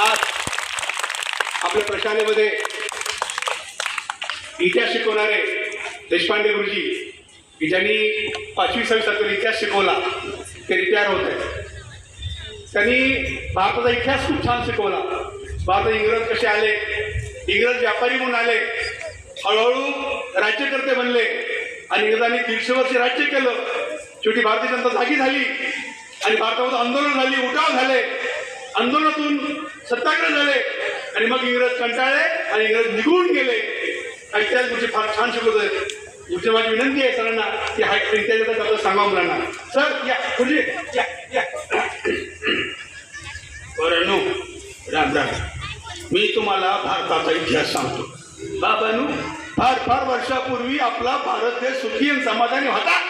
आज आपल्या प्रशालेमध्ये इतिहास शिकवणारे देशपांडे गुरुजी की ज्यांनी पाचवी सहावी इतिहास शिकवला ते रिटायर होत आहे त्यांनी भारताचा इतिहास खूप छान शिकवला. भारतात इंग्रज कसे आले? इंग्रज व्यापारी म्हणून आले. हळूहळू राज्यकर्ते बनले. आणि इंग्रजांनी दीडशे वर्ष राज्य केलं. शेवटी भारतीय जनता जागी झाली. आणि भारतामध्ये आंदोलन झाली उठाव झाले. आंदोलनातून सत्याग्रह झाले. आणि मग इंग्रज कंटाळले आणि इंग्रज निघून गेले. आणि त्याच गोष्टी फार छान शिकवत आहेत. तुमची माझी विनंती आहे सरांना की हा इतिहासाचा शब्द सांगा मुलांना. सर या खुर्ची या या. बरं राम राम. मी तुम्हाला भारताचा इतिहास सांगतो. बाबानू फार फार वर्षापूर्वी आपला भारत देश सुखी आणि समाधानी होता.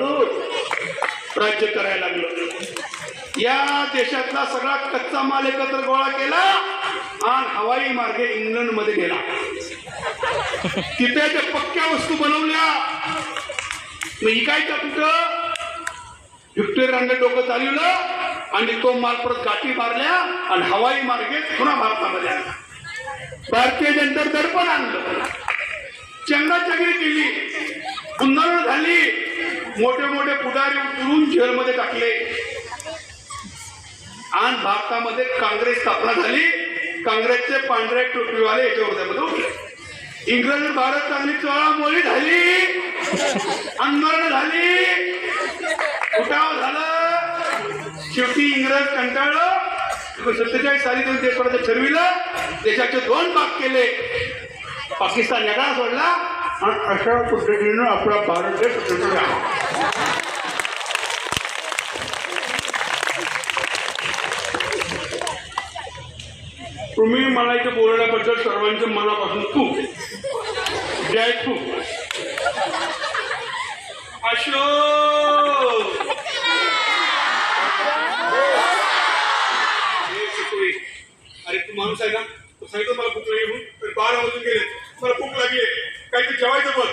राज्य करायला लागलं. या देशातला सगळा कच्चा माल एकत्र गोळा केला आणि हवाई मार्गे इंग्लंडमध्ये गेला. तिथे त्या पक्क्या वस्तू बनवल्या. मग ही काय का कुठं रांगे डोकं चालवलं आणि तो माल परत गाठी मारल्या आणि हवाई मार्गे पुन्हा भारतामध्ये आणला. भारतीय जनता दर्पण आणलं. चंगराचंगरी केली. उन्हाळण झाली मोठे मोठे पुढारी उतरून जेलमध्ये टाकले. आणि भारतामध्ये काँग्रेस स्थापना झाली. काँग्रेसचे पांढरे टोपीवाले याच्या मध्ये उठले इंग्रज भारत चांगली चळामोळी झाली. आंदोलन झाली. उठाव झालं. शेवटी इंग्रज कंटाळलं. सत्तेचाळीस साली त्यांनी देश ठरविलं देशाचे दोन भाग केले. पाकिस्तान वेगळा सोडला. अशा पद्धतीनं आपला भारत देश घडला तुम्ही मला इथे बोलवण्याबद्दल सर्वांच्या मनापासून खूप जय खूप. अशोक! अरे तू माणूस आहे ना? सांगितलं मला भूक लागली म्हणून तर बारा वाजून गेले. मला भूक लागली जेवायचं बघ.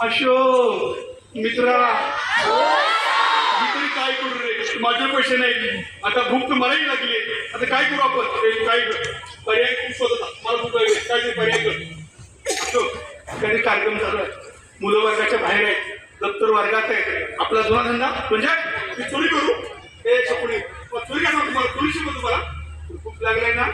अशोक मित्रा. मी तरी काय करू रे? माझे पैसे नाही. आता भूक तर मलाही लागली आता काय करू आपण? रे, काय कर? पर्याय आहे. मला भूक लागली. काय ते पर्याय कर. अशोक काही कार्यक्रम चालू आहे. मुलं वर्गाच्या बाहेर आहेत. दप्तर वर्गात आहे आपला जुना धंदा? म्हणजे? मी चोरी करू? हे मग चोरी काय तुम्हाला? चोरी शिकवतो तुम्हाला? खूप लागलाय ना?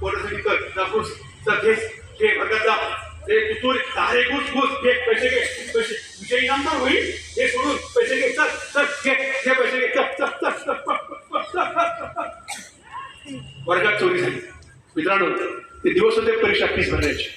पोटासाठी कर. दाखवूस चल घे. घे वर्गात जा. हे तू तारे घुस घुस घे पैसे घे पैसे विषय इनामदार होईल हे सोडून पैसे घे चल चल घे घे पैसे घे चल चल चल चल वर्गात चोरी झाली मित्रांनो ते दिवस होते परीक्षा फीस भरण्याची